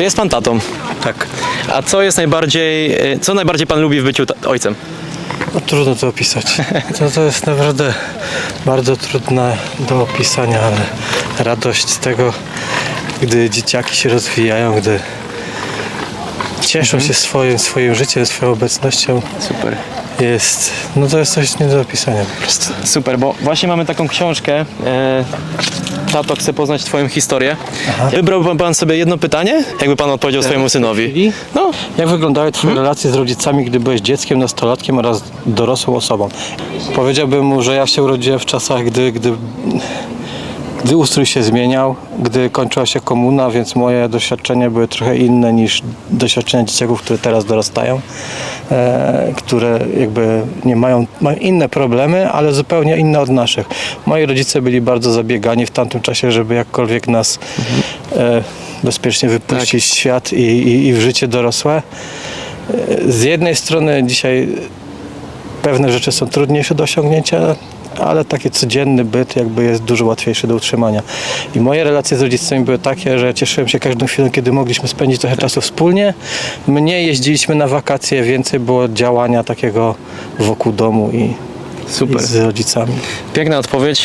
Czy jest pan tatą? Tak. A co jest najbardziej, e, co najbardziej pan lubi w byciu ta- ojcem? No, trudno to opisać. To, to jest naprawdę bardzo trudne do opisania, ale radość z tego, gdy dzieciaki się rozwijają, gdy cieszą się swoim, swoim życiem, swoją obecnością, Super. jest, no to jest coś nie do opisania po prostu. Super, bo właśnie mamy taką książkę. E, tato chce poznać twoją historię. Wybrałby pan, sobie jedno pytanie? Jakby pan odpowiedział swojemu synowi? No, Jak wyglądały Twoje relacje z rodzicami, gdy byłeś dzieckiem, nastolatkiem oraz dorosłą osobą? Powiedziałbym mu, że ja się urodziłem w czasach, gdy, gdy, gdy ustrój się zmieniał, gdy kończyła się komuna, więc moje doświadczenia były trochę inne niż doświadczenia dzieciaków, które teraz dorastają, które jakby nie mają, mają inne problemy, ale zupełnie inne od naszych. Moi rodzice byli bardzo zabiegani w tamtym czasie, żeby jakkolwiek nas e, bezpiecznie wypuścić w świat i, i, i w życie dorosłe. E, Z jednej strony dzisiaj pewne rzeczy są trudniejsze do osiągnięcia, ale taki codzienny byt jakby jest dużo łatwiejszy do utrzymania. I moje relacje z rodzicami były takie, że cieszyłem się każdą chwilą, kiedy mogliśmy spędzić trochę czasu wspólnie. Mniej jeździliśmy na wakacje, więcej było działania takiego wokół domu i, super. i z rodzicami. Piękna odpowiedź.